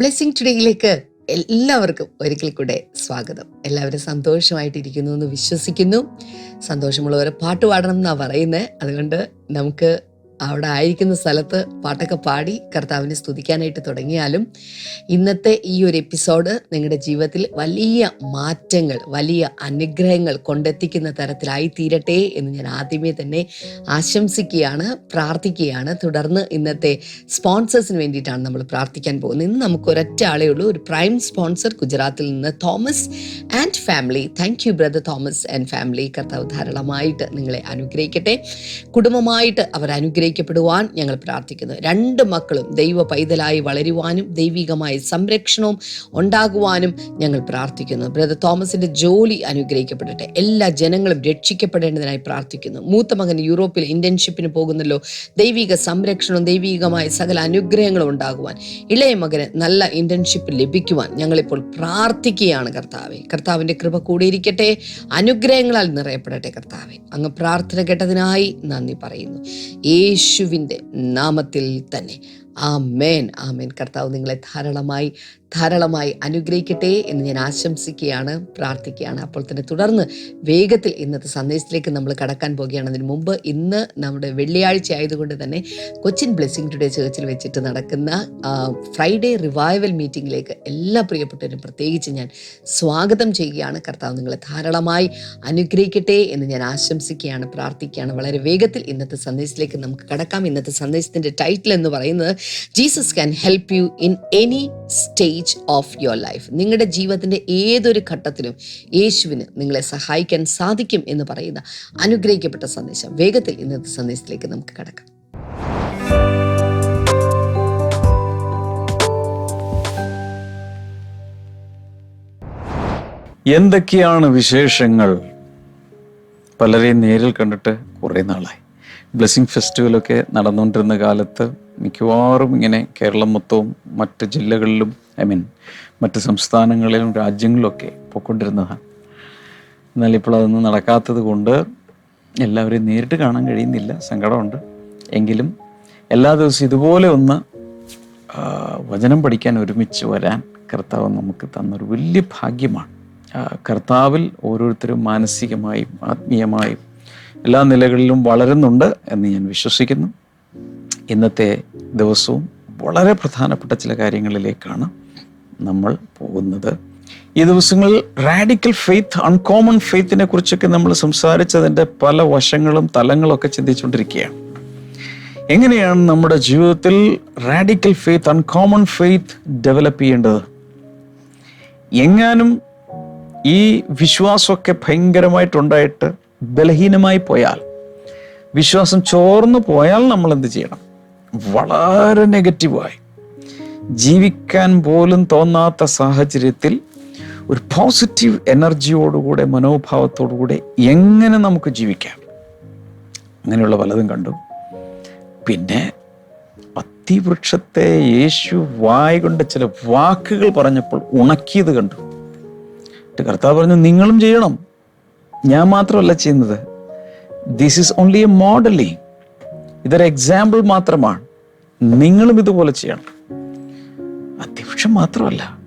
Blessing ടുഡേയിലേക്ക് എല്ലാവർക്കും ഒരിക്കൽ കൂടെ സ്വാഗതം. എല്ലാവരും സന്തോഷമായിട്ടിരിക്കുന്നു എന്ന് വിശ്വസിക്കുന്നു. സന്തോഷമുള്ളവരെ പാട്ട് പാടണം എന്നാണ് പറയുന്നത് അതുകൊണ്ട് നമുക്ക് അവിടെ ആയിരിക്കുന്ന സ്ഥലത്ത് പാട്ടൊക്കെ പാടി കർത്താവിനെ സ്തുതിക്കാനായിട്ട് തുടങ്ങിയാലും ഇന്നത്തെ ഈ ഒരു എപ്പിസോഡ് നിങ്ങളുടെ ജീവിതത്തിൽ വലിയ മാറ്റങ്ങൾ വലിയ അനുഗ്രഹങ്ങൾ കൊണ്ടെത്തിക്കുന്ന തരത്തിലായി തീരട്ടെ എന്ന് ഞാൻ ആദ്യമേ തന്നെ ആശംസിക്കുകയാണ് പ്രാർത്ഥിക്കുകയാണ്. തുടർന്ന് ഇന്നത്തെ സ്പോൺസേഴ്സിന് വേണ്ടിയിട്ടാണ് നമ്മൾ പ്രാർത്ഥിക്കാൻ പോകുന്നത്. ഇന്ന് നമുക്ക് ഒരൊറ്റ ആളേ ഉള്ളൂ. ഒരു പ്രൈം സ്പോൺസർ ഗുജറാത്തിൽ നിന്ന് Thomas and family. Thank you brother Thomas and family. കർത്താവ് ധാരാളമായിട്ട് നിങ്ങളെ അനുഗ്രഹിക്കട്ടെ. കുടുംബമായിട്ട് അവർ അനുഗ്രഹിക്കപ്പെടുവാൻ ഞങ്ങൾ പ്രാർത്ഥിക്കുന്നു. രണ്ട് മക്കളും ദൈവ പൈതലായി വളരുവാനും ദൈവികമായ സംരക്ഷണവും ഉണ്ടാകുവാനും ഞങ്ങൾ പ്രാർത്ഥിക്കുന്നു. ബ്രദർ തോമസിന്റെ ജോലി അനുഗ്രഹിക്കപ്പെടട്ടെ. എല്ലാ ജനങ്ങളും രക്ഷിക്കപ്പെടേണ്ടതിനായി പ്രാർത്ഥിക്കുന്നു. മൂത്ത മകൻ യൂറോപ്പിൽ ഇന്റേൺഷിപ്പിന് പോകുന്നല്ലോ. ദൈവിക സംരക്ഷണവും ദൈവികമായ സകല അനുഗ്രഹങ്ങളും ഉണ്ടാകുവാൻ ഇളയ മകന് നല്ല ഇന്റേൺഷിപ്പ് ലഭിക്കുവാൻ ഞങ്ങളിപ്പോൾ പ്രാർത്ഥിക്കുകയാണ് കർത്താവെ. കർത്താവിന്റെ കൃപ കൂടിയിരിക്കട്ടെ അനുഗ്രഹങ്ങളാൽ നിറയപ്പെടട്ടെ കർത്താവെ. അങ്ങ് പ്രാർത്ഥന കേട്ടതിനായി നന്ദി പറയുന്നു. യേശുവിന്റെ നാമത്തിൽ തന്നെ. ആ മേൻ ആ മേൻ കർത്താവ് നിങ്ങളെ ധാരാളമായി ധാരാളമായി അനുഗ്രഹിക്കട്ടെ എന്ന് ഞാൻ ആശംസിക്കുകയാണ് പ്രാർത്ഥിക്കുകയാണ്. അപ്പോൾ തന്നെ തുടർന്ന് വേഗത്തിൽ ഇന്നത്തെ സന്ദേശത്തിലേക്ക് നമ്മൾ കടക്കാൻ പോവുകയാണ് അതിന് മുമ്പ് ഇന്ന് നമ്മുടെ വെള്ളിയാഴ്ച ആയതുകൊണ്ട് തന്നെ കൊച്ചിൻ ബ്ലെസ്സിങ് ടുഡേ ചേർച്ചിൽ വെച്ചിട്ട് നടക്കുന്ന ഫ്രൈഡേ റിവൈവൽ മീറ്റിംഗിലേക്ക് എല്ലാ പ്രിയപ്പെട്ടവരും പ്രത്യേകിച്ച് ഞാൻ സ്വാഗതം ചെയ്യുകയാണ്. കർത്താവ് നിങ്ങളെ ധാരാളമായി അനുഗ്രഹിക്കട്ടെ എന്ന് ഞാൻ ആശംസിക്കുകയാണ് പ്രാർത്ഥിക്കുകയാണ്. വളരെ വേഗത്തിൽ ഇന്നത്തെ സന്ദേശത്തിലേക്ക് നമുക്ക് കടക്കാം. ഇന്നത്തെ സന്ദേശത്തിന്റെ ടൈറ്റിൽ എന്ന് പറയുന്നത് Jesus can help you in any stage of your life നിങ്ങളുടെ ജീവിതത്തിന്റെ ഏതൊരു ഘട്ടത്തിലും യേശുവിന് നിങ്ങളെ സഹായിക്കാൻ സാധിക്കും എന്ന് പറയുന്ന അനുഗ്രഹിക്കപ്പെട്ട സന്ദേശം. വേഗത്തിൽ ഇന്നത്തെ സന്ദേശത്തിലേക്ക് നമുക്ക് കടക്കാം. എന്തൊക്കെയാണ് വിശേഷങ്ങൾ? പലരെയും നേരിൽ കണ്ടിട്ട് കുറേ നാളായി. ബ്ലെസ്സിങ് ഫെസ്റ്റിവലൊക്കെ നടന്നുകൊണ്ടിരുന്ന കാലത്ത് മിക്കവാറും ഇങ്ങനെ കേരളം മൊത്തവും മറ്റ് ജില്ലകളിലും ഐ മീൻ മറ്റ് സംസ്ഥാനങ്ങളിലും രാജ്യങ്ങളിലൊക്കെ പോയിക്കൊണ്ടിരുന്നതാണ് എന്നാൽ ഇപ്പോൾ അതൊന്നും നടക്കാത്തത് കൊണ്ട് എല്ലാവരെയും നേരിട്ട് കാണാൻ കഴിയുന്നില്ല. സങ്കടമുണ്ട്. എങ്കിലും എല്ലാ ദിവസവും ഇതുപോലെ ഒന്ന് വചനം പഠിക്കാൻ ഒരുമിച്ച് വരാൻ കർത്താവ് നമുക്ക് തന്നൊരു വലിയ ഭാഗ്യമാണ്. കർത്താവിൽ ഓരോരുത്തരും മാനസികമായും ആത്മീയമായും എല്ലാ നിലകളിലും വളരുന്നുണ്ട് എന്ന് ഞാൻ വിശ്വസിക്കുന്നു. ഇന്നത്തെ ദിവസവും വളരെ പ്രധാനപ്പെട്ട ചില കാര്യങ്ങളിലേക്കാണ് നമ്മൾ പോകുന്നത്. ഈ ദിവസങ്ങളിൽ റാഡിക്കൽ ഫെയ്ത്ത് അൺകോമൺ ഫെയ്ത്തിനെ കുറിച്ചൊക്കെ നമ്മൾ സംസാരിച്ചതിന്റെ പല വശങ്ങളും തലങ്ങളൊക്കെ ചിന്തിച്ചുകൊണ്ടിരിക്കുകയാണ്. എങ്ങനെയാണ് നമ്മുടെ ജീവിതത്തിൽ radical faith uncommon faith develop ചെയ്യേണ്ടത്? എങ്ങാനും ഈ വിശ്വാസമൊക്കെ ഭയങ്കരമായിട്ടുണ്ടായിട്ട് ബലഹീനമായി പോയാൽ വിശ്വാസം ചോർന്നു പോയാൽ നമ്മൾ എന്ത് ചെയ്യണം? വളരെ നെഗറ്റീവായി. ജീവിക്കാൻ പോലും തോന്നാത്ത സാഹചര്യത്തിൽ ഒരു പോസിറ്റീവ് എനർജിയോടുകൂടെ മനോഭാവത്തോടുകൂടെ എങ്ങനെ നമുക്ക് ജീവിക്കാം? അങ്ങനെയുള്ള പലതും കണ്ടു. പിന്നെ അത്തിവൃക്ഷത്തെ യേശു വായ കൊണ്ട് ചില വാക്കുകൾ പറഞ്ഞപ്പോൾ ഉണക്കിയത് കണ്ടു. എന്റെ കർത്താവ് പറഞ്ഞു നിങ്ങളും ചെയ്യണം. ഞാൻ മാത്രമല്ല ചെയ്യുന്നത്. This is only a modelling ഇതൊരു എക്സാമ്പിൾ മാത്രമാണ്. നിങ്ങളും ഇതുപോലെ ചെയ്യണം. അത്യവൃക്ഷം മാത്രമല്ല.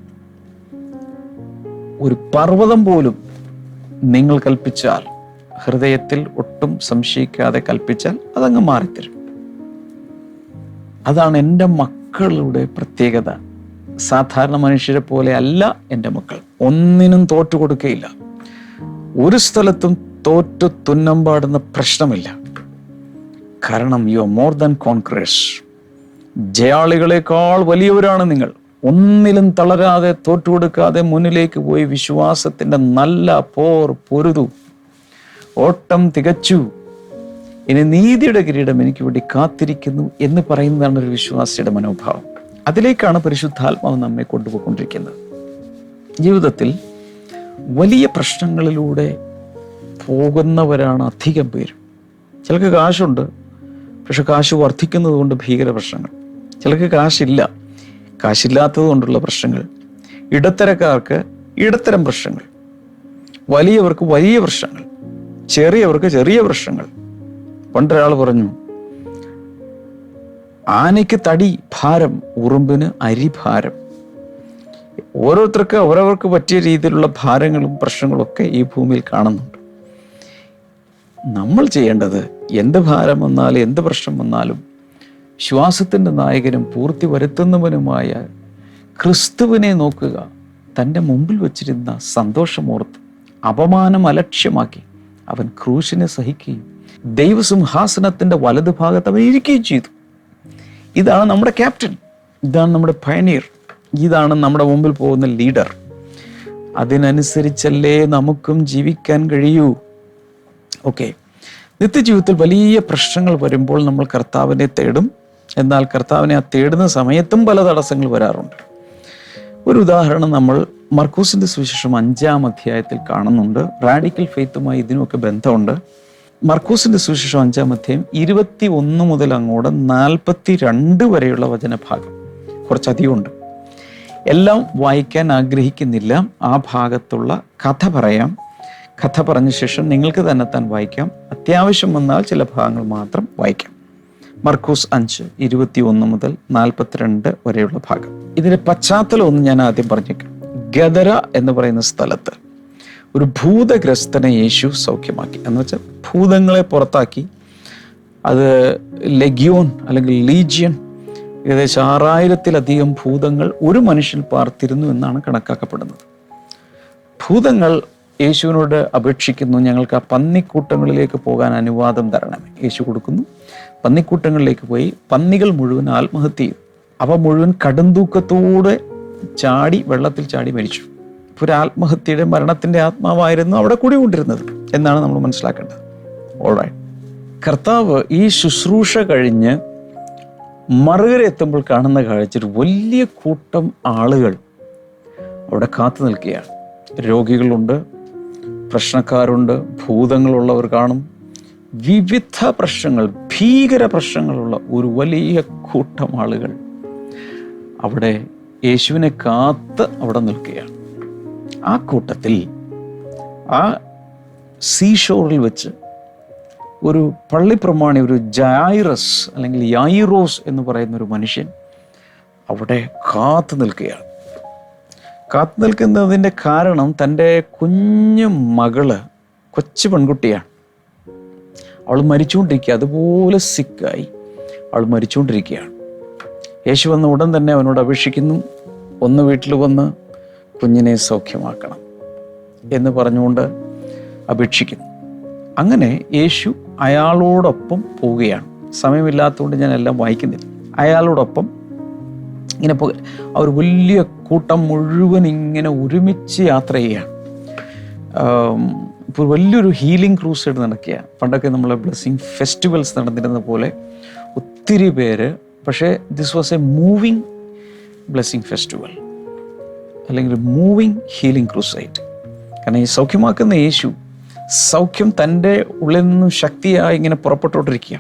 ഒരു പർവതം പോലും നിങ്ങൾ കൽപ്പിച്ചാൽ ഹൃദയത്തിൽ ഒട്ടും സംശയിക്കാതെ കൽപ്പിച്ചാൽ അതങ്ങ് മാറിത്തരും. അതാണ് എന്റെ മക്കളുടെ പ്രത്യേകത. സാധാരണ മനുഷ്യരെ പോലെ അല്ല എന്റെ മക്കൾ. ഒന്നിനും തോറ്റു കൊടുക്കുകയില്ല ഒരു സ്ഥലത്തും തോറ്റു തുന്നം പാടുന്ന പ്രശ്നമില്ല. കാരണം you are more than conquerors ജയാളികളെക്കാൾ വലിയവരാണ് നിങ്ങൾ. ഒന്നിലും തളരാതെ തോറ്റുകൊടുക്കാതെ മുന്നിലേക്ക് പോയി വിശ്വാസത്തിന്റെ നല്ല പോർ പൊരുതു. ഓട്ടം തികച്ചു. ഇനി നീതിയുടെ കിരീടം എനിക്ക് വേണ്ടി കാത്തിരിക്കുന്നു എന്ന് പറയുന്നതാണ് ഒരു വിശ്വാസിയുടെ മനോഭാവം. അതിലേക്കാണ് പരിശുദ്ധാത്മാവ് നമ്മെ കൊണ്ടുപോയിക്കൊണ്ടിരിക്കുന്നത്. ജീവിതത്തിൽ വലിയ പ്രശ്നങ്ങളിലൂടെ പോകുന്നവരാണ് അധികം പേരും. ചിലർക്ക് കാശുണ്ട് പക്ഷെ കാശ് വർദ്ധിക്കുന്നത് കൊണ്ട് ഭീകര പ്രശ്നങ്ങൾ. ചിലർക്ക് കാശില്ല. കാശില്ലാത്തത് കൊണ്ടുള്ള പ്രശ്നങ്ങൾ. ഇടത്തരക്കാർക്ക് ഇടത്തരം പ്രശ്നങ്ങൾ. വലിയവർക്ക് വലിയ പ്രശ്നങ്ങൾ. ചെറിയവർക്ക് ചെറിയ പ്രശ്നങ്ങൾ. പണ്ടൊരാൾ പറഞ്ഞു ആനയ്ക്ക് തടി ഭാരം ഉറുമ്പിന് അരിഭാരം ഓരോരുത്തർക്ക് അവരവർക്ക് പറ്റിയ രീതിയിലുള്ള ഭാരങ്ങളും പ്രശ്നങ്ങളും ഒക്കെ ഈ ഭൂമിയിൽ കാണുന്നുണ്ട്. നമ്മൾ ചെയ്യേണ്ടത് എന്ത് ഭാരം വന്നാലും എന്ത് പ്രശ്നം വന്നാലും ശ്വാസത്തിന്റെ നായകനും പൂർത്തി വരുത്തുന്നവനുമായ ക്രിസ്തുവിനെ നോക്കുക. തന്റെ മുമ്പിൽ വച്ചിരുന്ന സന്തോഷമോർത്ത് അപമാനം അലക്ഷ്യമാക്കി അവൻ ക്രൂശിനെ സഹിക്കുകയും ദൈവസിംഹാസനത്തിന്റെ വലതുഭാഗത്ത് അവൻ ഇരിക്കുകയും ചെയ്തു. ഇതാണ് നമ്മുടെ ക്യാപ്റ്റൻ. ഇതാണ് നമ്മുടെ പയനീർ. ഇതാണ് നമ്മുടെ മുമ്പിൽ പോകുന്ന ലീഡർ. അതിനനുസരിച്ചല്ലേ നമുക്കും ജീവിക്കാൻ കഴിയൂ. ഓക്കെ. നിത്യജീവിതത്തിൽ വലിയ പ്രശ്നങ്ങൾ വരുമ്പോൾ നമ്മൾ കർത്താവിനെ തേടും. എന്നാൽ കർത്താവിനെ ആ തേടുന്ന സമയത്തും പല തടസ്സങ്ങൾ വരാറുണ്ട്. ഒരു ഉദാഹരണം നമ്മൾ മർക്കൂസിന്റെ സുവിശേഷം അഞ്ചാം അധ്യായത്തിൽ കാണുന്നുണ്ട്. റാഡിക്കൽ ഫെയ്ത്തുമായി ഇതിനുമൊക്കെ ബന്ധമുണ്ട്. മർക്കൂസിന്റെ സുവിശേഷം അഞ്ചാം അധ്യായം ഇരുപത്തി ഒന്ന് മുതൽ അങ്ങോട്ട് നാൽപ്പത്തി രണ്ട് വരെയുള്ള വചനഭാഗം കുറച്ചധികമുണ്ട്. എല്ലാം വായിക്കാൻ ആഗ്രഹിക്കുന്നില്ല. ആ ഭാഗത്തുള്ള കഥ പറയാം. കഥ പറഞ്ഞ ശേഷം നിങ്ങൾക്ക് തന്നെ താൻ വായിക്കാം. അത്യാവശ്യം വന്നാൽ ചില ഭാഗങ്ങൾ മാത്രം വായിക്കാം. മർക്കൂസ് അഞ്ച് ഇരുപത്തി ഒന്ന് മുതൽ നാൽപ്പത്തിരണ്ട് വരെയുള്ള ഭാഗം. ഇതിന്റെ പശ്ചാത്തലം ഒന്ന് ഞാൻ ആദ്യം പറഞ്ഞേക്കാം. ഗദര എന്ന് പറയുന്ന സ്ഥലത്ത് ഒരു ഭൂതഗ്രസ്തനെ യേശു സൗഖ്യമാക്കി. എന്ന് വെച്ചാൽ ഭൂതങ്ങളെ പുറത്താക്കി. അത് ലെഗ്യോൺ അല്ലെങ്കിൽ ലീജിയൻ ഏകദേശം ആറായിരത്തിലധികം ഭൂതങ്ങൾ ഒരു മനുഷ്യൻ പാർത്തിരുന്നു എന്നാണ് കണക്കാക്കപ്പെടുന്നത്. ഭൂതങ്ങൾ യേശുവിനോട് അപേക്ഷിക്കുന്നു ഞങ്ങൾക്ക് ആ പന്നിക്കൂട്ടങ്ങളിലേക്ക് പോകാൻ അനുവാദം തരണമേ യേശു കൊടുക്കുന്നു പന്നിക്കൂട്ടങ്ങളിലേക്ക് പോയി പന്നികൾ മുഴുവൻ ആത്മഹത്യ ചെയ്തു അവ മുഴുവൻ കടുംതൂക്കത്തോടെ ചാടി വെള്ളത്തിൽ ചാടി മരിച്ചു. ഒരു ആത്മഹത്യയുടെ മരണത്തിന്റെ ആത്മാവായിരുന്നു അവിടെ കൂടി കൊണ്ടിരുന്നത് എന്നാണ് നമ്മൾ മനസ്സിലാക്കേണ്ടത്. ഓൾറൈറ്റ് കർത്താവ് ഈ ശുശ്രൂഷ കഴിഞ്ഞ് മറുകര എത്തുമ്പോൾ കാണുന്ന കാഴ്ച ഒരു വലിയ കൂട്ടം ആളുകൾ അവിടെ കാത്തു നിൽക്കുകയാണ്. രോഗികളുണ്ട് പ്രശ്നക്കാരുണ്ട് ഭൂതങ്ങളുള്ളവർ കാണും. വിവിധ പ്രശ്നങ്ങൾ ഭീകര പ്രശ്നങ്ങളുള്ള ഒരു വലിയ കൂട്ടം ആളുകൾ അവിടെ യേശുവിനെ കാത്ത് അവിടെ നിൽക്കുകയാണ്. ആ കൂട്ടത്തിൽ ആ സീഷോറിൽ വെച്ച് ഒരു പള്ളിപ്രമാണി ഒരു ജായിറസ് അല്ലെങ്കിൽ യായിറോസ് എന്ന് പറയുന്ന ഒരു മനുഷ്യൻ അവിടെ കാത്തു നിൽക്കുകയാണ്. കാത്തു നിൽക്കുന്നതിന്റെ കാരണം തന്റെ കുഞ്ഞു മകൾ കൊച്ചു പെൺകുട്ടിയാണ്. അവൾ മരിച്ചുകൊണ്ടിരിക്കുക അതുപോലെ സിക്കായി അവൾ മരിച്ചുകൊണ്ടിരിക്കുകയാണ്. യേശു വന്ന ഉടൻ തന്നെ അവനോട് അപേക്ഷിക്കുന്നു. ഒന്ന് വീട്ടിൽ വന്ന് കുഞ്ഞിനെ സൗഖ്യമാക്കണം എന്ന് പറഞ്ഞുകൊണ്ട് അപേക്ഷിക്കുന്നു. അങ്ങനെ യേശു അയാളോടൊപ്പം പോവുകയാണ്. സമയമില്ലാത്തതുകൊണ്ട് ഞാൻ എല്ലാം വായിക്കുന്നില്ല. അയാളോടൊപ്പം ഇങ്ങനെ പോ അവർ വലിയ കൂട്ടം മുഴുവൻ ഇങ്ങനെ ഒരുമിച്ച് യാത്ര ചെയ്യുകയാണ്. ഇപ്പോൾ വലിയൊരു ഹീലിംഗ് ക്രൂസൈഡ് നടക്കുക പണ്ടൊക്കെ നമ്മളെ ബ്ലെസ്സിങ് ഫെസ്റ്റിവൽസ് നടന്നിരുന്ന പോലെ ഒത്തിരി പേര് പക്ഷേ this was a moving blessing festival അല്ലെങ്കിൽ മൂവിങ് ഹീലിംഗ് ക്രൂസൈഡ്. കാരണം ഈ സൗഖ്യമാക്കുന്ന യേശു സൗഖ്യം തന്റെ ഉള്ളിൽ നിന്നും ശക്തിയായി ഇങ്ങനെ പുറപ്പെട്ടുകൊണ്ടിരിക്കുക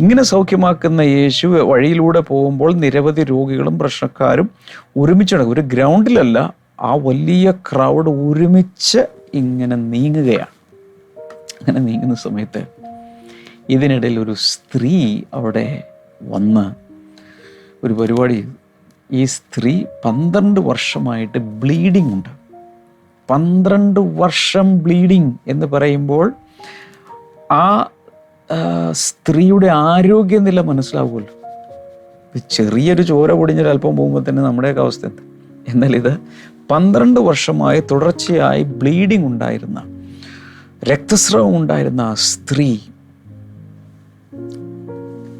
ഇങ്ങനെ സൗഖ്യമാക്കുന്ന യേശു വഴിയിലൂടെ പോകുമ്പോൾ നിരവധി രോഗികളും പ്രശ്നക്കാരും ഒരുമിച്ച് നടക്കും ഒരു ഗ്രൗണ്ടിലല്ല ആ വലിയ ക്രൗഡ് ഒരുമിച്ച് ഇങ്ങനെ നീങ്ങുകയാണ്. അങ്ങനെ നീങ്ങുന്ന സമയത്ത് ഇതിനിടയിൽ ഒരു സ്ത്രീ അവിടെ വന്ന് ഒരു പരിപാടി. ഈ സ്ത്രീ പന്ത്രണ്ട് വർഷമായിട്ട് ബ്ലീഡിംഗ് ഉണ്ട്. പന്ത്രണ്ട് വർഷം ബ്ലീഡിംഗ് എന്ന് പറയുമ്പോൾ ആ സ്ത്രീയുടെ ആരോഗ്യനില മനസ്സിലാവുമല്ലോ? ചെറിയൊരു ചോര പൊടിഞ്ഞൊരു അല്പം പോകുമ്പോൾ തന്നെ നമ്മുടെയൊക്കെ അവസ്ഥ എന്ത്? എന്നാൽ ഇത് പന്ത്രണ്ട് വർഷമായി തുടർച്ചയായി ബ്ലീഡിംഗ് ഉണ്ടായിരുന്ന രക്തസ്രവം ഉണ്ടായിരുന്ന സ്ത്രീ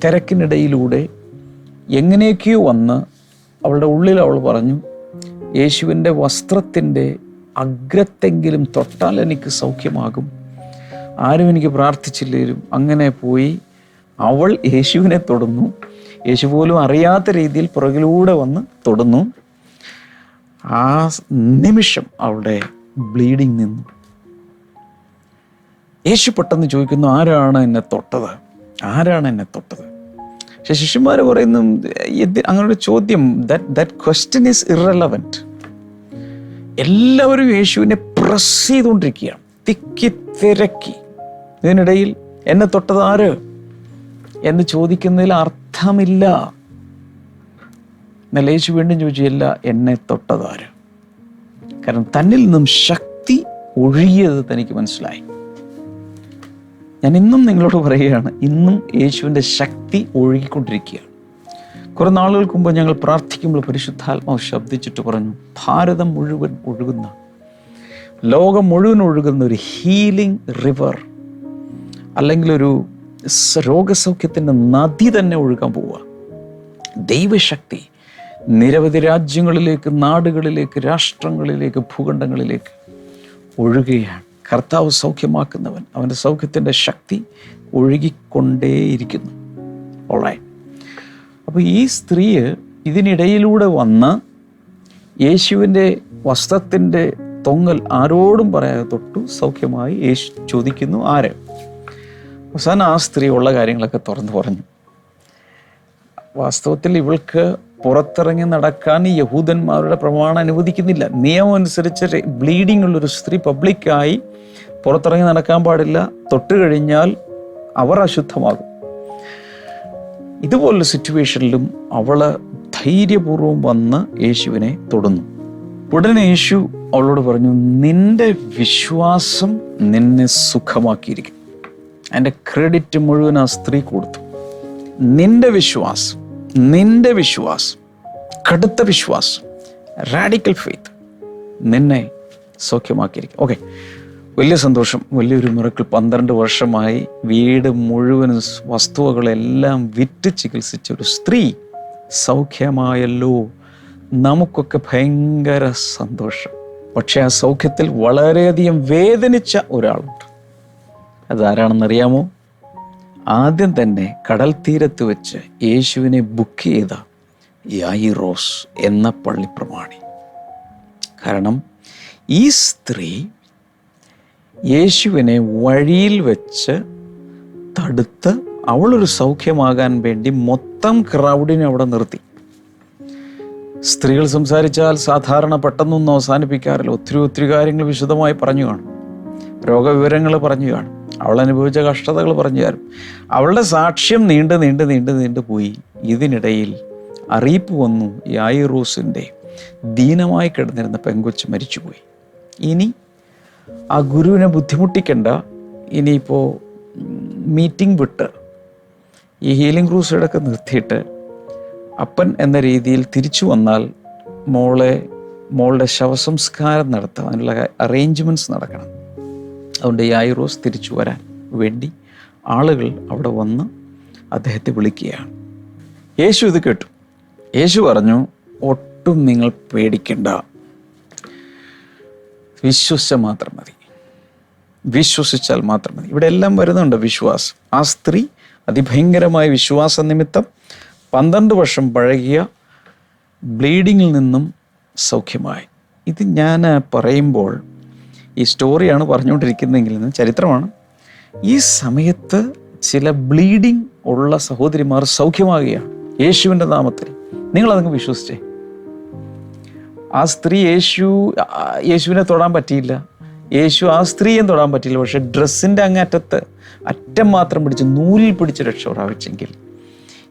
തിരക്കിനിടയിലൂടെ എങ്ങനെയൊക്കെയോ വന്ന് അവളുടെ ഉള്ളിൽ അവൾ പറഞ്ഞു യേശുവിന്റെ വസ്ത്രത്തിന്റെ അഗ്രത്തെങ്കിലും തൊട്ടാൽ എനിക്ക് സൗഖ്യമാകും. ആരും എനിക്ക് പ്രാർത്ഥിച്ചില്ലേലും അങ്ങനെ പോയി. അവൾ യേശുവിനെ തൊടുന്നു. യേശു പോലും അറിയാത്ത രീതിയിൽ പുറകിലൂടെ വന്ന് തൊടുന്നു. ആ നിമിഷം അവളുടെ ബ്ലീഡിങ് നിന്നു. യേശു പെട്ടെന്ന് ചോദിക്കുന്നു ആരാണ് എന്നെ തൊട്ടത്? ആരാണ് എന്നെ തൊട്ടത്? പക്ഷെ ശിഷ്യന്മാർ പറയുന്നു അങ്ങനൊരു അങ്ങനെ ദാറ്റ് ചോദ്യം ദാറ്റ് ക്വസ്റ്റ്യൻ ഈസ് ഇറലവന്റ് എല്ലാവരും യേശുവിനെ പ്രസ് ചെയ്തുകൊണ്ടിരിക്കുകയാണ്. തിക്കി തിരക്കി. ഇതിനിടയിൽ എന്നെ തൊട്ടതാര് എന്ന് ചോദിക്കുന്നതിൽ അർത്ഥമില്ല. യേശു വീണ്ടും ചോദിച്ചില്ല എന്നെ തൊട്ടതാര് കാരണം തന്നിൽ നിന്നും ശക്തി ഒഴുകിയത് തനിക്ക് മനസ്സിലായി. ഞാൻ ഇന്നും നിങ്ങളോട് പറയുകയാണ് ഇന്നും യേശുവിന്റെ ശക്തി ഒഴുകിക്കൊണ്ടിരിക്കുകയാണ്. കുറേ നാളുകൾക്ക് മുമ്പ് ഞങ്ങൾ പ്രാർത്ഥിക്കുമ്പോൾ പരിശുദ്ധാത്മാവ് ശബ്ദിച്ചിട്ട് പറഞ്ഞു ഭാരതം മുഴുവൻ ഒഴുകുന്ന ലോകം മുഴുവൻ ഒഴുകുന്ന ഒരു ഹീലിംഗ് റിവർ അല്ലെങ്കിൽ ഒരു രോഗസൗഖ്യത്തിന്റെ നദി തന്നെ ഒഴുകാൻ പോവുക. ദൈവശക്തി നിരവധി രാജ്യങ്ങളിലേക്ക് നാടുകളിലേക്ക് രാഷ്ട്രങ്ങളിലേക്ക് ഭൂഖണ്ഡങ്ങളിലേക്ക് ഒഴുകുകയാണ്. കർത്താവ് സൗഖ്യമാക്കുന്നവൻ അവന്റെ സൗഖ്യത്തിന്റെ ശക്തി ഒഴുകിക്കൊണ്ടേയിരിക്കുന്നു. ഓളെ അപ്പോൾ ഈ സ്ത്രീ ഇതിനിടയിലൂടെ വന്ന് യേശുവിന്റെ വസ്ത്രത്തിന്റെ തൊങ്ങൽ ആരോടും പറയാതെ തൊട്ടു സൗഖ്യമായി യേശു ചോദിക്കുന്നു ആര്? അവസാനം ആ സ്ത്രീ ഉള്ള കാര്യങ്ങളൊക്കെ തുറന്നു പറഞ്ഞു. വാസ്തവത്തിൽ ഇവൾക്ക് പുറത്തിറങ്ങി നടക്കാൻ യഹൂദന്മാരുടെ പ്രമാണം അനുവദിക്കുന്നില്ല. നിയമം അനുസരിച്ച് ബ്ലീഡിംഗ് ഉള്ളൊരു സ്ത്രീ പബ്ലിക്കായി പുറത്തിറങ്ങി നടക്കാൻ പാടില്ല. തൊട്ട് കഴിഞ്ഞാൽ അവർ അശുദ്ധമാകും. ഇതുപോലുള്ള സിറ്റുവേഷനിലും അവൾ ധൈര്യപൂർവം വന്ന് യേശുവിനെ തൊടുന്നു. ഉടനെ യേശു അവളോട് പറഞ്ഞു നിന്റെ വിശ്വാസം നിന്നെ സുഖമാക്കിയിരിക്കും. അതിന്റെ ക്രെഡിറ്റ് മുഴുവൻ ആ സ്ത്രീ കൊടുത്തു. നിന്റെ വിശ്വാസം നിന്റെ വിശ്വാസം കടുത്ത വിശ്വാസം റാഡിക്കൽ ഫെയ്ത്ത് നിന്നെ സൗഖ്യമാക്കിയിരിക്കും. ഓക്കെ വലിയ സന്തോഷം വലിയൊരു മിറക്കിൾ പന്ത്രണ്ട് വർഷമായി വീട് മുഴുവൻ വസ്തുവകളെല്ലാം വിറ്റ് ചികിത്സിച്ച ഒരു സ്ത്രീ സൗഖ്യമായല്ലോ. നമുക്കൊക്കെ ഭയങ്കര സന്തോഷം. പക്ഷേ ആ സൗഖ്യത്തിൽ വളരെയധികം വേദനിച്ച ഒരാളുണ്ട്. അതാരാണെന്നറിയാമോ? ആദ്യം തന്നെ കടൽ തീരത്ത് വെച്ച് യേശുവിനെ ബുക്ക് ചെയ്ത യായിറോസ് എന്ന പള്ളിപ്രമാണി. കാരണം ഈ സ്ത്രീ യേശുവിനെ വഴിയിൽ വെച്ച് തടുത്ത് അവളൊരു സൗഖ്യമാകാൻ വേണ്ടി മൊത്തം ക്രൗഡിനെ അവിടെ നിർത്തി. സ്ത്രീകൾ സംസാരിച്ചാൽ സാധാരണ പെട്ടെന്നൊന്നും അവസാനിപ്പിക്കാറില്ല. ഒത്തിരി ഒത്തിരി കാര്യങ്ങൾ വിശദമായി പറഞ്ഞു കാണും. രോഗവിവരങ്ങൾ പറഞ്ഞു കാണും. അവൾ അനുഭവിച്ച കഷ്ടതകൾ പറഞ്ഞു തരും. അവളുടെ സാക്ഷ്യം നീണ്ട് നീണ്ട് നീണ്ട് നീണ്ടു പോയി. ഇതിനിടയിൽ അറിയിപ്പ് വന്നു യായിറൂസിന്റെ ദീനമായി കിടന്നിരുന്ന പെങ്കൊച്ച് മരിച്ചുപോയി. ഇനി ആ ഗുരുവിനെ ബുദ്ധിമുട്ടിക്കണ്ട. ഇനിയിപ്പോൾ മീറ്റിംഗ് വിട്ട് ഈ ഹീലിംഗ് ക്രൂസൈഡൊക്കെ നിർത്തിയിട്ട് അപ്പൻ എന്ന രീതിയിൽ തിരിച്ചു വന്നാൽ മോളെ മോളുടെ ശവസംസ്കാരം നടത്താം അതിനുള്ള അറേഞ്ച്മെന്റ്സ് നടക്കണം. അതുകൊണ്ട് യായിറോസ് തിരിച്ചു വരാൻ വേണ്ടി ആളുകൾ അവിടെ വന്ന് അദ്ദേഹത്തെ വിളിക്കുകയാണ്. യേശു ഇത് കേട്ടു. യേശു പറഞ്ഞു ഒട്ടും നിങ്ങൾ പേടിക്കണ്ട. വിശ്വസിച്ച മാത്രം മതി. വിശ്വസിച്ചാൽ മാത്രം മതി. ഇവിടെ എല്ലാം വരുന്നുണ്ട് വിശ്വാസം. ആ സ്ത്രീ അതിഭയങ്കരമായ വിശ്വാസ നിമിത്തം പന്ത്രണ്ട് വർഷം പഴകിയ ബ്ലീഡിങ്ങിൽ നിന്നും സൗഖ്യമായി. ഇത് ഞാൻ പറയുമ്പോൾ ഈ സ്റ്റോറിയാണ് പറഞ്ഞുകൊണ്ടിരിക്കുന്നതെങ്കിൽ ചരിത്രമാണ്. ഈ സമയത്ത് ചില ബ്ലീഡിങ് ഉള്ള സഹോദരിമാർ സൗഖ്യമാകുകയാണ്. യേശുവിന്റെ നാമത്തിൽ. നിങ്ങളതങ്ങ് വിശ്വസിച്ചേ. ആ സ്ത്രീ യേശു യേശുവിനെ തൊടാൻ പറ്റിയില്ല. യേശു ആ സ്ത്രീയെ തൊടാൻ പറ്റിയില്ല. പക്ഷെ ഡ്രസ്സിന്റെ അങ്ങറ്റത്ത് അറ്റം മാത്രം പിടിച്ച് നൂലിൽ പിടിച്ച് രക്ഷ പ്രാപിച്ചെങ്കിൽ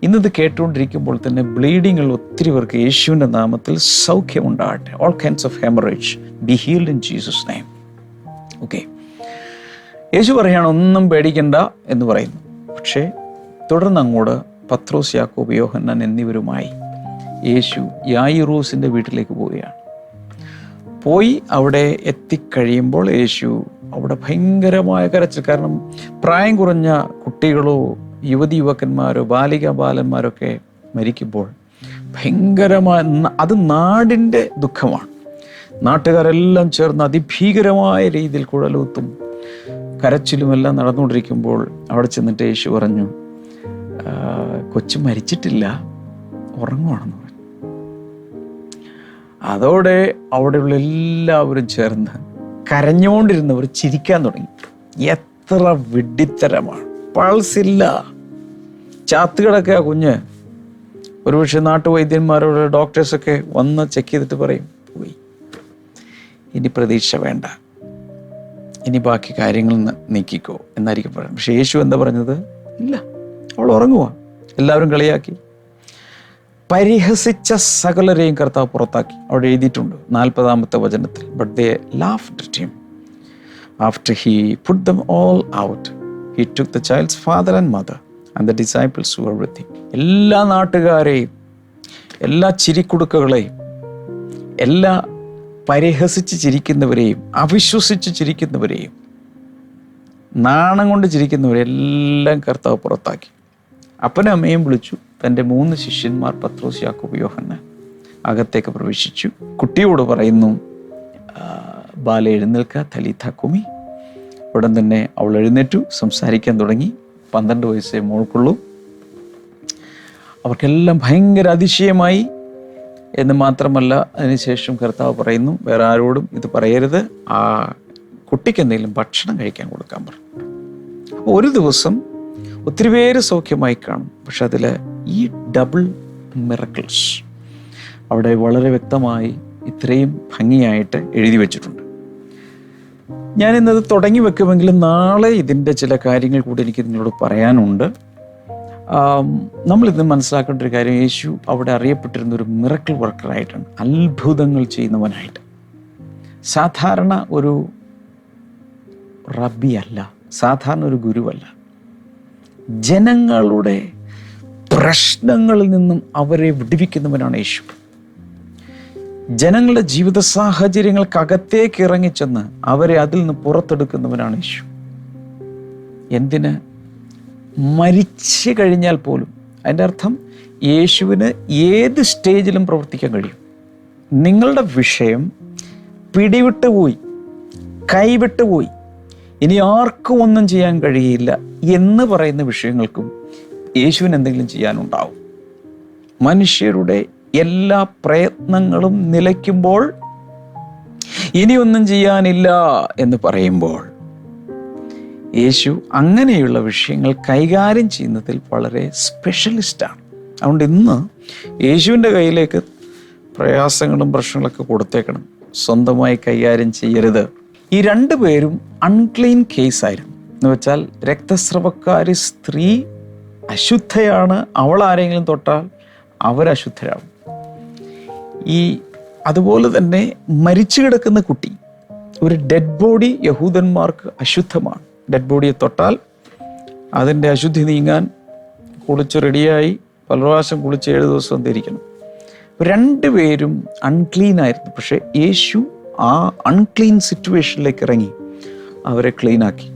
ഇന്നത് കേട്ടുകൊണ്ടിരിക്കുമ്പോൾ തന്നെ ബ്ലീഡിങ്ങിൽ ഒത്തിരി പേർക്ക് യേശുവിന്റെ നാമത്തിൽ സൗഖ്യമുണ്ടാകട്ടെ. All kinds of haemorrhage be healed in Jesus name okay യേശു പറയാണ് ഒന്നും പേടിക്കണ്ട എന്ന് പറയുന്നു. പക്ഷേ തുടർന്ന് അങ്ങോട്ട് പത്രോസ് യാക്കോബ് യോഹന്നാൻ എന്നിവരുമായി യേശു യായിറൂസിന്റെ വീട്ടിലേക്ക് പോവുകയാണ്. പോയി അവിടെ എത്തിക്കഴിയുമ്പോൾ യേശു അവിടെ ഭയങ്കരമായ കരച്ചിൽ. കാരണം പ്രായം കുറഞ്ഞ കുട്ടികളോ യുവതി യുവക്കന്മാരോ ബാലിക ബാലന്മാരൊക്കെ മരിക്കുമ്പോൾ ഭയങ്കരമായ അത് നാടിന്റെ ദുഃഖമാണ്. നാട്ടുകാരെല്ലാം ചേർന്ന് അതിഭീകരമായ രീതിയിൽ കുഴലൂത്തും കരച്ചിലുമെല്ലാം നടന്നുകൊണ്ടിരിക്കുമ്പോൾ അവിടെ ചെന്നിട്ട് യേശു പറഞ്ഞു "ആ, കൊച്ചു മരിച്ചിട്ടില്ല ഉറങ്ങുവാണെന്ന് പറഞ്ഞു. അതോടെ അവിടെയുള്ള എല്ലാവരും ചേർന്ന് കരഞ്ഞുകൊണ്ടിരുന്നവർ ചിരിക്കാൻ തുടങ്ങി. എത്ര വിഡിത്തരമാണ് പൾസ് ഇല്ല. ചാത്തുകിടക്കുക കുഞ്ഞ്. ഒരുപക്ഷെ നാട്ടുവൈദ്യന്മാരോട് ഡോക്ടേഴ്സൊക്കെ വന്ന് ചെക്ക് ചെയ്തിട്ട് പറയും ഇനി പ്രതീക്ഷ വേണ്ട. ഇനി ബാക്കി കാര്യങ്ങൾ നീക്കിക്കോ എന്നായിരിക്കും പറയുന്നത്. പക്ഷെ യേശു എന്താ പറഞ്ഞത്? ഇല്ല. അവൾ ഉറങ്ങുക എല്ലാവരും കളിയാക്കി. പരിഹസിച്ച സകലരെയും കർത്താവ് പുറത്താക്കി. അവിടെ എഴുതിയിട്ടുണ്ട് നാൽപ്പതാമത്തെ വചനത്തിൽ. But they laughed after he put them all out he took the child's father and mother and the disciples എല്ലാ നാട്ടുകാരെയും എല്ലാ ചിരിക്കുടുക്കുകളെയും എല്ലാ പരിഹസിച്ച് ചിരിക്കുന്നവരെയും അവിശ്വസിച്ച് ചിരിക്കുന്നവരെയും നാണം കൊണ്ട് ചിരിക്കുന്നവരെല്ലാം കർത്താവ് പുറത്താക്കി. അപ്പനും അമ്മയും വിളിച്ചു. തന്റെ മൂന്ന് ശിഷ്യന്മാർ പത്രോസ് യാക്കോബ് അകത്തേക്ക് പ്രവേശിച്ചു. കുട്ടിയോട് പറയുന്നു "ആ, ബാല എഴുന്നേൽക്ക തലീഥ കുമി ഉടൻ തന്നെ അവൾ എഴുന്നേറ്റു സംസാരിക്കാൻ തുടങ്ങി. പന്ത്രണ്ട് വയസ്സേ മോൾക്കുള്ളൂ. അവർക്കെല്ലാം ഭയങ്കര അതിശയമായി എന്ന് മാത്രമല്ല അതിനുശേഷം കർത്താവ് പറയുന്നു വേറെ ആരോടും ഇത് പറയരുത്. ആ കുട്ടിക്ക് എന്തെങ്കിലും ഭക്ഷണം കഴിക്കാൻ കൊടുക്കാൻ പറഞ്ഞു ഒരു ദിവസം ഒത്തിരി പേര് സൗഖ്യമായി കാണും. പക്ഷെ അതിൽ ഈ ഡബിൾ മിറക്കിൾസ് അവിടെ വളരെ വ്യക്തമായി ഇത്രയും ഭംഗിയായിട്ട് എഴുതി വെച്ചിട്ടുണ്ട്. ഞാനിന്നത് തുടങ്ങി വെക്കുമെങ്കിലും നാളെ ഇതിന്റെ ചില കാര്യങ്ങൾ കൂടി എനിക്ക് നിങ്ങളോട് പറയാനുണ്ട്. നമ്മളിന്ന് മനസ്സിലാക്കേണ്ട ഒരു കാര്യം യേശു അവിടെ അറിയപ്പെട്ടിരുന്ന ഒരു മിറക്കിൾ വർക്കറായിട്ടാണ് അത്ഭുതങ്ങൾ ചെയ്യുന്നവനായിട്ട്. സാധാരണ ഒരു റബി അല്ല. സാധാരണ ഒരു ഗുരുവല്ല ജനങ്ങളുടെ പ്രശ്നങ്ങളിൽ നിന്നും അവരെ വിടുവിക്കുന്നവനാണ് യേശു. ജനങ്ങളുടെ ജീവിത സാഹചര്യങ്ങൾക്കകത്തേക്ക് ഇറങ്ങിച്ചെന്ന് അവരെ അതിൽ നിന്ന് പുറത്തെടുക്കുന്നവനാണ് യേശു. എന്തിന്? മരിച്ചു കഴിഞ്ഞാൽ പോലും അതിന്റെ അർത്ഥം യേശുവിന് ഏത് സ്റ്റേജിലും പ്രവർത്തിക്കാൻ കഴിയും. നിങ്ങളുടെ വിഷയം പിടിവിട്ട് പോയി കൈവിട്ട് പോയി. ഇനി ആർക്കും ഒന്നും ചെയ്യാൻ കഴിയില്ല എന്ന് പറയുന്ന വിഷയങ്ങൾക്കും യേശുവിന് എന്തെങ്കിലും ചെയ്യാനുണ്ടാവും. മനുഷ്യരുടെ എല്ലാ പ്രയത്നങ്ങളും നിലയ്ക്കുമ്പോൾ ഇനിയൊന്നും ചെയ്യാനില്ല എന്ന് പറയുമ്പോൾ യേശു അങ്ങനെയുള്ള വിഷയങ്ങൾ കൈകാര്യം ചെയ്യുന്നതിൽ വളരെ സ്പെഷ്യലിസ്റ്റാണ്. അതുകൊണ്ട് ഇന്ന് യേശുവിന്റെ കയ്യിലേക്ക് പ്രയാസങ്ങളും പ്രശ്നങ്ങളൊക്കെ കൊടുത്തേക്കണം. സ്വന്തമായി കൈകാര്യം ചെയ്യരുത്. ഈ രണ്ടു പേരും അൺക്ലീൻ കേസായിരുന്നു എന്ന് വെച്ചാൽ രക്തസ്രവക്കാരി സ്ത്രീ അശുദ്ധയാണ്. അവൾ ആരെങ്കിലും തൊട്ടാൽ അവരശുദ്ധരാകും. ഈ അതുപോലെ തന്നെ മരിച്ചു കിടക്കുന്ന കുട്ടി ഒരു ഡെഡ് ബോഡി യഹൂദന്മാർക്ക് അശുദ്ധമാണ്. ഡെഡ് ബോഡിയെ തൊട്ടാൽ അതിന്റെ അശുദ്ധി നീങ്ങാൻ കുളിച്ച് റെഡിയായി പല പ്രാവശ്യം കുളിച്ച് ഏഴ് ദിവസം ധരിക്കണം രണ്ടുപേരും അൺക്ലീൻ ആയിരുന്നു. പക്ഷേ യേശു ആ അൺക്ലീൻ സിറ്റുവേഷനിലേക്ക് ഇറങ്ങി. അവരെ ക്ലീനാക്കി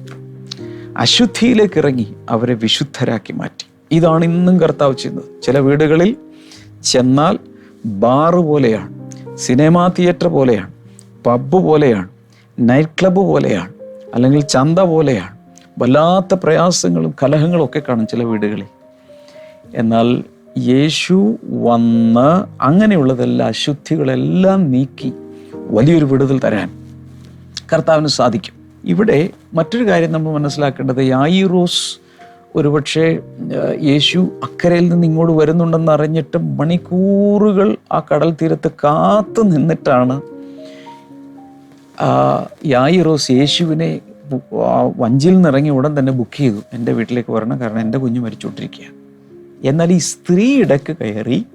അശുദ്ധിയിലേക്ക് ഇറങ്ങി. അവരെ വിശുദ്ധരാക്കി മാറ്റി. ഇതാണ് ഇന്നും കർത്താവ് ചെയ്യുന്നത്. ചില വീടുകളിൽ ചെന്നാൽ ബാറ് പോലെയാണ് സിനിമാ തിയേറ്റർ പോലെയാണ് പബ്ബ് പോലെയാണ് നൈറ്റ് ക്ലബ്ബ് പോലെയാണ് അല്ലെങ്കിൽ ചന്ത പോലെയാണ്. വല്ലാത്ത പ്രയാസങ്ങളും കലഹങ്ങളും ഒക്കെ കാണും ചില വീടുകളിൽ. എന്നാൽ യേശു വന്ന് അങ്ങനെയുള്ളതെല്ലാം അശുദ്ധികളെല്ലാം നീക്കി വലിയൊരു വിടുതൽ തരാൻ കർത്താവിന് സാധിക്കും. ഇവിടെ മറ്റൊരു കാര്യം നമ്മൾ മനസ്സിലാക്കേണ്ടത് യായിറോസ് ഒരുപക്ഷെ യേശു അക്കരയിൽ നിന്ന് ഇങ്ങോട്ട് വരുന്നുണ്ടെന്ന് അറിഞ്ഞിട്ട് മണിക്കൂറുകൾ ആ കടൽ തീരത്ത് കാത്തു നിന്നിട്ടാണ് യായിറോസ് യേശുവിനെ വഞ്ചിയിൽ നിന്നിറങ്ങി ഉടൻ തന്നെ ബുക്ക് ചെയ്തു. എന്റെ വീട്ടിലേക്ക് വരണം കാരണം എന്റെ കുഞ്ഞ് മരിച്ചുകൊണ്ടിരിക്കുക എന്നാൽ ഈ സ്ത്രീ ഇടയ്ക്ക് കയറി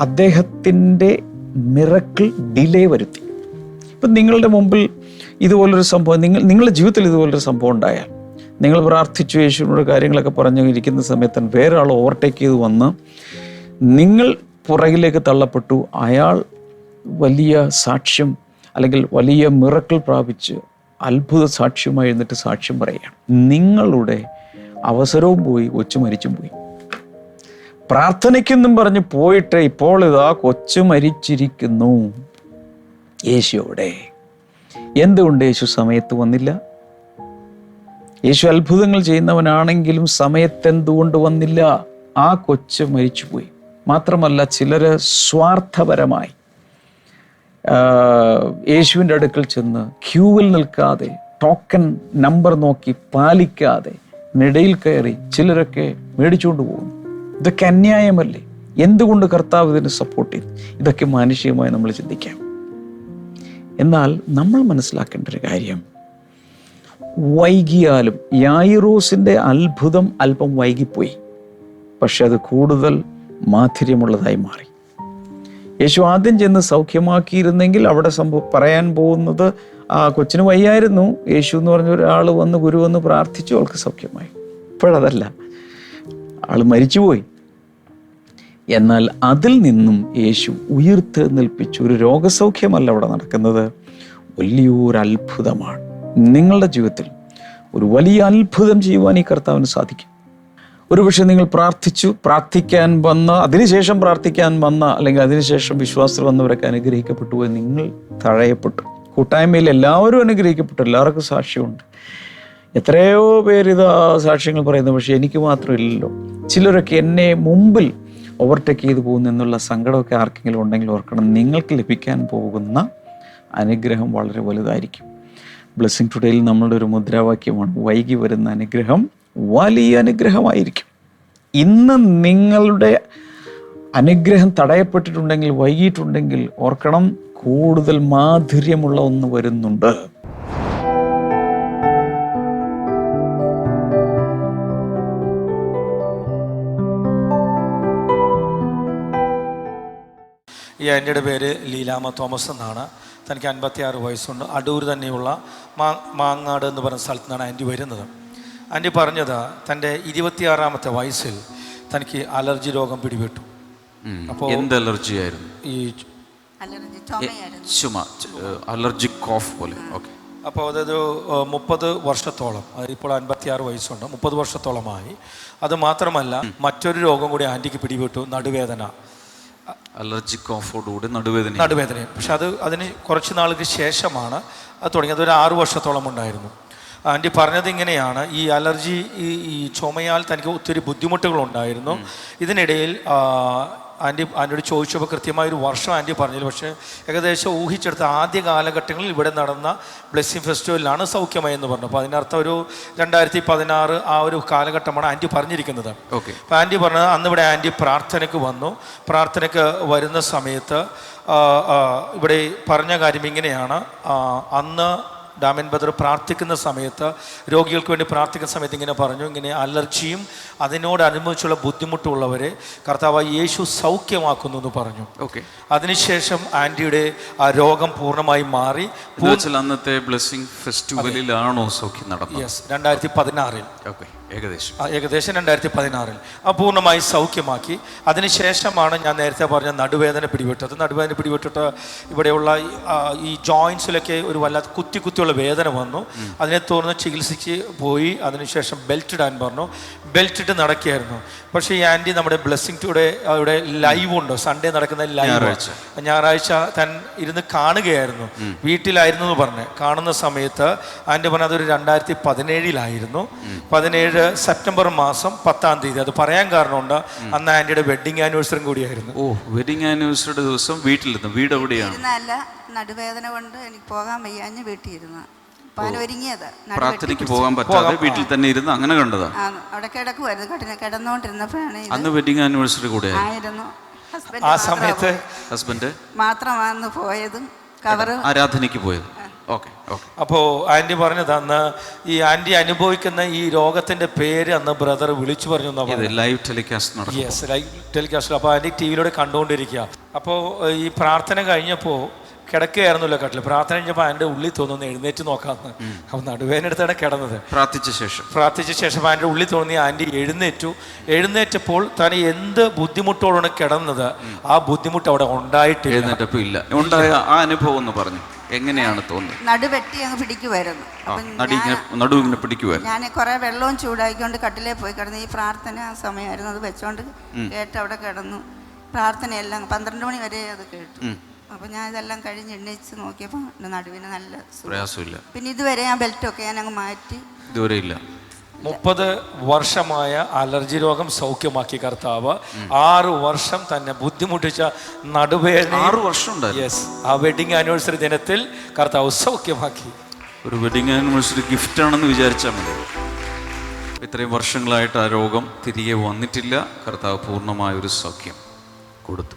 അദ്ദേഹത്തിന്റെ മിറക്കിൾ ഡിലേ വരുത്തി. ഇപ്പം നിങ്ങളുടെ മുമ്പിൽ ഇതുപോലൊരു സംഭവം നിങ്ങൾ നിങ്ങളുടെ ജീവിതത്തിൽ ഇതുപോലൊരു സംഭവം ഉണ്ടായാൽ നിങ്ങൾ പ്രാർത്ഥിച്ചു യേശുവിനോട് കാര്യങ്ങളൊക്കെ പറഞ്ഞു ഇരിക്കുന്ന സമയത്ത് വേറെ ആൾ ഓവർടേക്ക് ചെയ്ത് വന്ന് നിങ്ങൾ പുറകിലേക്ക് തള്ളപ്പെട്ടു. അയാൾ വലിയ സാക്ഷ്യം അല്ലെങ്കിൽ വലിയ മിറക്കൾ പ്രാപിച്ച് അത്ഭുത സാക്ഷ്യമായി എന്നിട്ട് സാക്ഷ്യം പറയുകയാണ്. നിങ്ങളുടെ അവസരവും പോയി കൊച്ചു മരിച്ചും പോയി. പ്രാർത്ഥനയ്ക്കെന്നും പറഞ്ഞ് പോയിട്ട് ഇപ്പോൾ ഇതാ കൊച്ചു മരിച്ചിരിക്കുന്നു. യേശുവിടെ. എന്തുകൊണ്ട് യേശു സമയത്ത് വന്നില്ല? യേശു അത്ഭുതങ്ങൾ ചെയ്യുന്നവനാണെങ്കിലും സമയത്ത് എന്തുകൊണ്ട് വന്നില്ല? ആ കൊച്ച് മരിച്ചുപോയി. മാത്രമല്ല ചിലര് സ്വാർത്ഥപരമായി യേശുവിന്റെ അടുക്കൽ ചെന്ന് ക്യൂവിൽ നിൽക്കാതെ ടോക്കൺ നമ്പർ നോക്കി പാലിക്കാതെ നിടയിൽ കയറി ചിലരൊക്കെ മേടിച്ചുകൊണ്ട് പോകും ഇതൊക്കെ അന്യായമല്ലേ? എന്തുകൊണ്ട് കർത്താവ് ഇതിനെ സപ്പോർട്ട് ചെയ്തു? ഇതൊക്കെ മാനുഷികമായി നമ്മൾ ചിന്തിക്കാം. എന്നാൽ നമ്മൾ മനസ്സിലാക്കേണ്ട ഒരു കാര്യം വൈകിയാലും യായിറോസിന്റെ അത്ഭുതം അല്പം വൈകിപ്പോയി പക്ഷെ അത് കൂടുതൽ മാധുര്യമുള്ളതായി മാറി. യേശു ആദ്യം ചെന്ന് സൗഖ്യമാക്കിയിരുന്നെങ്കിൽ അവിടെ സംഭവം പറയാൻ പോകുന്നത് ആ കൊച്ചിന് വയ്യായിരുന്നു. യേശു എന്ന് പറഞ്ഞ ഒരാൾ വന്ന് ഗുരു വന്ന് പ്രാർത്ഥിച്ചു അവൾക്ക് സൗഖ്യമായി. ഇപ്പോഴതല്ല. ആൾ മരിച്ചുപോയി. എന്നാൽ അതിൽ നിന്നും യേശു ഉയർത്ത് നിൽപ്പിച്ചു ഒരു രോഗസൗഖ്യമല്ല അവിടെ നടക്കുന്നത്. വലിയൊരു അത്ഭുതമാണ്. നിങ്ങളുടെ ജീവിതത്തിൽ ഒരു വലിയ അത്ഭുതം ചെയ്യുവാൻ ഈ കർത്താവിന് സാധിക്കും. ഒരുപക്ഷെ നിങ്ങൾ പ്രാർത്ഥിച്ചു പ്രാർത്ഥിക്കാൻ വന്ന അതിനുശേഷം പ്രാർത്ഥിക്കാൻ വന്ന അല്ലെങ്കിൽ അതിനുശേഷം വിശ്വാസത്തിൽ വന്നവരൊക്കെ അനുഗ്രഹിക്കപ്പെട്ടു പോയി നിങ്ങൾ തഴയപ്പെട്ടു. കൂട്ടായ്മയിൽ എല്ലാവരും അനുഗ്രഹിക്കപ്പെട്ടു. എല്ലാവർക്കും സാക്ഷ്യമുണ്ട്. എത്രയോ പേര് ഇതാ സാക്ഷ്യങ്ങൾ പറയുന്നു. പക്ഷേ എനിക്ക് മാത്രമില്ലല്ലോ. ചിലരൊക്കെ എന്നെ മുമ്പിൽ ഓവർടേക്ക് ചെയ്തു പോകുന്നു എന്നുള്ള സങ്കടമൊക്കെ ആർക്കെങ്കിലും ഉണ്ടെങ്കിൽ ഓർക്കണം. നിങ്ങൾക്ക് ലഭിക്കാൻ പോകുന്ന അനുഗ്രഹം വളരെ വലുതായിരിക്കും. ബ്ലെസ്സിങ് ടുഡേയിൽ നമ്മളുടെ ഒരു മുദ്രാവാക്യമാണ് വൈകി വരുന്ന അനുഗ്രഹം വലിയ അനുഗ്രഹമായിരിക്കും. ഇന്ന് നിങ്ങളുടെ അനുഗ്രഹം തടയപ്പെട്ടിട്ടുണ്ടെങ്കിൽ വൈകിട്ടുണ്ടെങ്കിൽ ഓർക്കണം കൂടുതൽ മാധുര്യമുള്ള ഒന്ന് വരുന്നുണ്ട്. ഈ എന്റെ പേര് ലീലാമ തോമസ് എന്നാണ്. തനിക്ക് അൻപത്തി ആറ് വയസ്സുണ്ട്. അടൂർ തന്നെയുള്ള മാ മാങ്ങാട് എന്ന് പറയുന്ന സ്ഥലത്ത് നിന്നാണ് ആന്റി വരുന്നത്. ആന്റി പറഞ്ഞത് തന്റെ ഇരുപത്തിയാറാമത്തെ വയസ്സിൽ തനിക്ക് അലർജി രോഗം പിടിപെട്ടു. അപ്പോൾ എന്ത് അലർജി ആയിരുന്നു ഈ ചുമ അലർജി കോഫ് പോലെ. ഓക്കെ. അപ്പോൾ അതൊരു മുപ്പത് വർഷത്തോളം ഇപ്പോൾ അൻപത്തിയാറ് വയസ്സുണ്ട് മുപ്പത് വർഷത്തോളമായി. അത് മാത്രമല്ല മറ്റൊരു രോഗം കൂടി ആന്റിക്ക് പിടിപെട്ടു നടുവേദന. അലർജി കോഫോടുകൂടി നടുവേദന നടുവേദന പക്ഷെ അത് അതിന് കുറച്ച് നാൾക്ക് ശേഷമാണ് അത് തുടങ്ങിയത്. ഒരു ആറു വർഷത്തോളം ഉണ്ടായിരുന്നു. ആന്റി പറഞ്ഞത് ഇങ്ങനെയാണ്. ഈ അലർജി ഈ ഈ ചുമയാൽ തനിക്ക് ഒത്തിരി ബുദ്ധിമുട്ടുകളുണ്ടായിരുന്നു. ഇതിനിടയിൽ ആന്റി ആന്റിയോട് ചോദിച്ചപ്പോൾ കൃത്യമായ ഒരു വർഷം ആന്റി പറഞ്ഞില്ല. പക്ഷേ ഏകദേശം ഊഹിച്ചെടുത്ത ആദ്യ കാലഘട്ടങ്ങളിൽ ഇവിടെ നടന്ന ബ്ലെസ്സിങ് ഫെസ്റ്റിവലിലാണ് സൗഖ്യമായി എന്ന് പറഞ്ഞു. അപ്പോൾ അതിനർത്ഥം ഒരു രണ്ടായിരത്തി പതിനാറ് ആ ഒരു കാലഘട്ടമാണ് ആന്റി പറഞ്ഞിരിക്കുന്നത്. ഓക്കെ. അപ്പോൾ ആന്റി പറഞ്ഞത് അന്ന് ഇവിടെ ആന്റി പ്രാർത്ഥനയ്ക്ക് വന്നു. പ്രാർത്ഥനയ്ക്ക് വരുന്ന സമയത്ത് ഇവിടെ പറഞ്ഞ കാര്യം ഇങ്ങനെയാണ്. അന്ന് ഡാമിൻ ബദർ പ്രാർത്ഥിക്കുന്ന സമയത്ത് രോഗികൾക്ക് വേണ്ടി പ്രാർത്ഥിക്കുന്ന സമയത്ത് ഇങ്ങനെ പറഞ്ഞു ഇങ്ങനെ അലർജിയും അതിനോടനുബന്ധിച്ചുള്ള ബുദ്ധിമുട്ടുള്ളവരെ കർത്താവ് യേശു സൗഖ്യമാക്കുന്നു എന്ന് പറഞ്ഞു. ഓക്കെ അതിനുശേഷം ആന്റിയുടെ ആ രോഗം പൂർണമായി മാറി. അന്നത്തെ ബ്ലെസ്സിംഗ് ഫെസ്റ്റിവലിലാണോ സൗഖ്യം നടന്നത്? യെസ് രണ്ടായിരത്തി പതിനാറിൽ. ഓക്കെ ഏകദേശം. ആ, ഏകദേശം രണ്ടായിരത്തി പതിനാറിൽ ആ പൂർണമായി സൗഖ്യമാക്കി. അതിനുശേഷമാണ് ഞാൻ നേരത്തെ പറഞ്ഞ നടുവേദന പിടിപെട്ടത്. നടുവേദന പിടിപെട്ടിട്ട് ഇവിടെയുള്ള ഈ, ജോയിൻസിലൊക്കെ ഒരു വല്ലാത്ത കുത്തി കുത്തിയുള്ള വേദന വന്നു. അതിനെ തുടർന്ന് ചികിത്സിച്ച് പോയി. അതിനുശേഷം ബെൽറ്റ് ഇടാൻ പറഞ്ഞു. ബെൽറ്റ് ഇട്ട് നടക്കുകയായിരുന്നു. പക്ഷേ ഈ ആന്റി നമ്മുടെ ബ്ലെസ്സിങ് ടുഡേ അവിടെ ലൈവ് ഉണ്ട് സൺഡേ നടക്കുന്ന ലൈവ്. ഞായറാഴ്ച. ഞായറാഴ്ച താൻ ഇരുന്ന് കാണുകയായിരുന്നു. വീട്ടിലായിരുന്നു എന്ന് പറഞ്ഞ്. കാണുന്ന സമയത്ത് ആന്റി പറഞ്ഞത് ഒരു രണ്ടായിരത്തി പതിനേഴിലായിരുന്നു പതിനേഴ് സെപ്റ്റംബർ മാസം പത്താം തീയതി. അത് പറയാൻ കാരണമുണ്ട് അന്ന് ആന്റിയുടെ വെഡിങ് ആനിവേഴ്സറി കൂടിയായിരുന്നു. ഓ വെഡിങ് ആനിവേഴ്സറിയുടെ ദിവസം വീട്ടിലെത്തും വീട് എവിടെയാണ്? ഇരുന്നല്ല നടുവേദന കൊണ്ട് എനിക്ക് പോകാൻ വയ്യാഞ്ഞ് വീട്ടിലിരുന്നു. ഇരുന്ന പാൻ ഒരുങ്ങിയത്. പ്രാർത്ഥനയ്ക്ക് പോകാൻ പറ്റാതെ വീട്ടിൽ തന്നെ ഇരുന്ന് അങ്ങനെ കണ്ടതാ? ആ, അവിടെ കിടക്കുമായിരുന്നു കട്ടിന കിടന്നുകൊണ്ടിരുന്നപ്പോഴാണ് ഇത് അന്ന് വെഡിങ് ആനിവേഴ്സറി കൂടെ ആയിരുന്നു. ഹസ്ബൻഡ് ആ സമയത്ത്. ഹസ്ബൻഡ് മാത്രമാണ് പോയതും കവറ് ആരാധനയ്ക്ക് പോയത്? Okay okay. അപ്പോൾ ആന്റി പറഞ്ഞത് അന്ന് ഈ ആന്റി അനുഭവിക്കുന്ന ഈ രോഗത്തിന്റെ പേര് അന്ന് ബ്രദർ വിളിച്ചു പറഞ്ഞു live telecast yes live telecast അപ്പോൾ ആന്റി ടി വിയിലൂടെ കണ്ടുകൊണ്ടിരിക്കുക അപ്പോൾ ഈ പ്രാർത്ഥന കഴിഞ്ഞപ്പോൾ കിടക്കുകയായിരുന്നല്ലോ കട്ടിൽ പ്രാർത്ഥന കഴിഞ്ഞപ്പോൾ എന്റെ ഉള്ളിൽ തോന്നുന്നു എഴുന്നേറ്റ് നോക്കാമെന്ന് അപ്പോൾ നടുവേനടുത്താണ് കിടന്നത്. പ്രാർത്ഥിച്ച ശേഷം. പ്രാർത്ഥിച്ച ശേഷം ആന്റെ ഉള്ളിൽ തോന്നി ആന്റി എഴുന്നേറ്റു. എഴുന്നേറ്റപ്പോൾ താൻ എന്ത് ബുദ്ധിമുട്ടോടാണ് കിടന്നത്? ആ ബുദ്ധിമുട്ട് അവിടെ ഉണ്ടായിട്ട് എഴുന്നേറ്റപ്പോൾ ഇല്ല. ഉണ്ടായ ആ അനുഭവം എന്ന് പറഞ്ഞു. എങ്ങനെയാണ് തോന്നുന്നത്? നടുവെട്ടി അങ്ങ് പിടിക്കുമായിരുന്നു ആ നടി ഇങ്ങനെ ഞാൻ കുറെ വെള്ളവും ചൂടാക്കിക്കൊണ്ട് കട്ടിലേ പോയി കിടന്നു ഈ പ്രാർത്ഥന ആ സമയമായിരുന്നു. അത് വെച്ചോണ്ട് കേട്ട് അവിടെ കിടന്നു. പ്രാർത്ഥനയെല്ലാം പന്ത്രണ്ട് മണി വരെ അത് കേട്ടു. അപ്പൊ ഞാൻ ഇതെല്ലാം കഴിഞ്ഞ് എണ്ണീച്ച് നോക്കിയപ്പോൾ നടുവിന് നല്ല. പ്രയാസമില്ല. പിന്നെ ഇതുവരെ ഞാൻ ബെൽറ്റൊക്കെ ഞാൻ അങ്ങ് മാറ്റി. ഇതുവരെ ഇല്ല. മുപ്പത് വർഷമായ അലർജി രോഗം സൗഖ്യമാക്കി കർത്താവ്. ആറു വർഷം തന്നെ ബുദ്ധിമുട്ടിച്ച നടുവേദന ആറു വർഷം യെസ് ആ വെഡിങ് ആനിവേഴ്സറി ദിനത്തിൽ കർത്താവ് സൗഖ്യമാക്കി. ഒരു വെഡിങ് ആനിവേഴ്സറി ഗിഫ്റ്റ് ആണെന്ന് വിചാരിച്ചാൽ മതി. ഇത്രയും വർഷങ്ങളായിട്ട് ആ രോഗം തിരികെ വന്നിട്ടില്ല. കർത്താവ് പൂർണമായ ഒരു സൗഖ്യം കൊടുത്തു.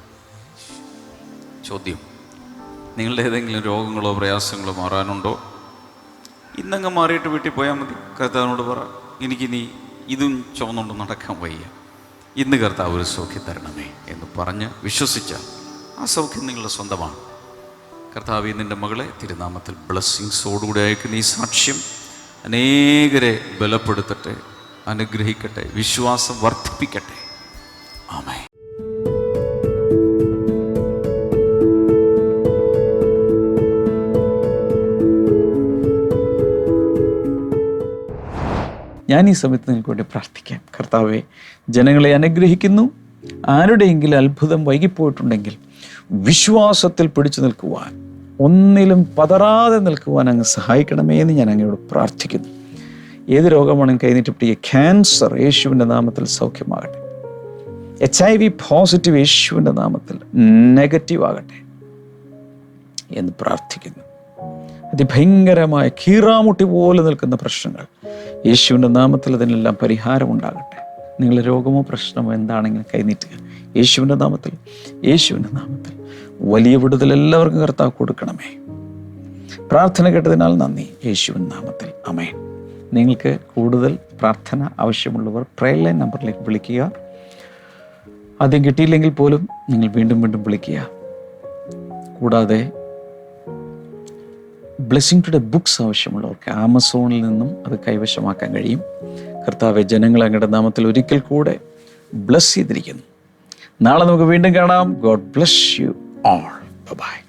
ചോദ്യം. നിങ്ങളുടെ ഏതെങ്കിലും രോഗങ്ങളോ പ്രയാസങ്ങളോ മാറാനുണ്ടോ? ഇന്നങ്ങ് മാറിയിട്ട് വീട്ടിൽ പോയാൽ മതി. കർത്താവിനോട് പറ. എനിക്കിനി ഇതും ചുമന്നുകൊണ്ട് നടക്കാൻ വയ്യ. ഇന്ന് കർത്താവ് ഒരു സൗഖ്യം തരണമേ എന്ന് പറഞ്ഞ് വിശ്വസിച്ച ആ സൗഖ്യം നിങ്ങളുടെ സ്വന്തമാണ്. കർത്താവ് നിന്റെ മകളെ തിരുനാമത്തിൽ ബ്ലെസ്സിങ്സോടുകൂടി അയക്കുന്ന ഈ സാക്ഷ്യം അനേകരെ ബലപ്പെടുത്തട്ടെ അനുഗ്രഹിക്കട്ടെ വിശ്വാസം വർദ്ധിപ്പിക്കട്ടെ. ആമേ ഞാൻ ഈ സമയത്ത് നിങ്ങൾക്ക് വേണ്ടി പ്രാർത്ഥിക്കാം. കർത്താവെ ജനങ്ങളെ അനുഗ്രഹിക്കുന്നു. ആരുടെയെങ്കിലും അത്ഭുതം വൈകിപ്പോയിട്ടുണ്ടെങ്കിൽ വിശ്വാസത്തിൽ പിടിച്ചു നിൽക്കുവാൻ ഒന്നിലും പതറാതെ നിൽക്കുവാൻ അങ്ങ് സഹായിക്കണമേ എന്ന് ഞാൻ അങ്ങയോട് പ്രാർത്ഥിക്കുന്നു. ഏത് രോഗമാണ് കഴിഞ്ഞിട്ട് പിടിക്കുക. ക്യാൻസർ യേശുവിന്റെ നാമത്തിൽ സൗഖ്യമാകട്ടെ. എച്ച് ഐ വി പോസിറ്റീവ് യേശുവിന്റെ നാമത്തിൽ നെഗറ്റീവ് ആകട്ടെ എന്ന് പ്രാർത്ഥിക്കുന്നു. അതിഭയങ്കരമായ കീറാമുട്ടി പോലെ നിൽക്കുന്ന പ്രശ്നങ്ങൾ യേശുവിന്റെ നാമത്തിൽ അതിനെല്ലാം പരിഹാരമുണ്ടാകട്ടെ നിങ്ങളുടെ രോഗമോ പ്രശ്നമോ എന്താണെങ്കിലും കൈനീട്ടുക യേശുവിന്റെ നാമത്തിൽ യേശുവിന്റെ നാമത്തിൽ. വലിയ വിടുതൽ എല്ലാവർക്കും കർത്താവ് കൊടുക്കണമേ. പ്രാർത്ഥന കേട്ടതിനാൽ നന്ദി. യേശുവിൻ നാമത്തിൽ. അമേൻ നിങ്ങൾക്ക് കൂടുതൽ പ്രാർത്ഥന ആവശ്യമുള്ളവർ പ്രയർ ലൈൻ നമ്പറിലേക്ക് വിളിക്കുക. ആദ്യം കിട്ടിയില്ലെങ്കിൽ പോലും നിങ്ങൾ വീണ്ടും വീണ്ടും വിളിക്കുക. കൂടാതെ ബ്ലെസ്സിങ് ടുഡേ ബുക്സ് ആവശ്യമുള്ളവർക്ക് ആമസോണിൽ നിന്നും അത് കൈവശമാക്കാൻ കഴിയും. കർത്താവെ ജനങ്ങൾ അങ്ങയുടെ നാമത്തിൽ ഒരിക്കൽ കൂടെ ബ്ലസ് ചെയ്തിരിക്കുന്നു. നാളെ നമുക്ക് വീണ്ടും കാണാം. God bless you all bye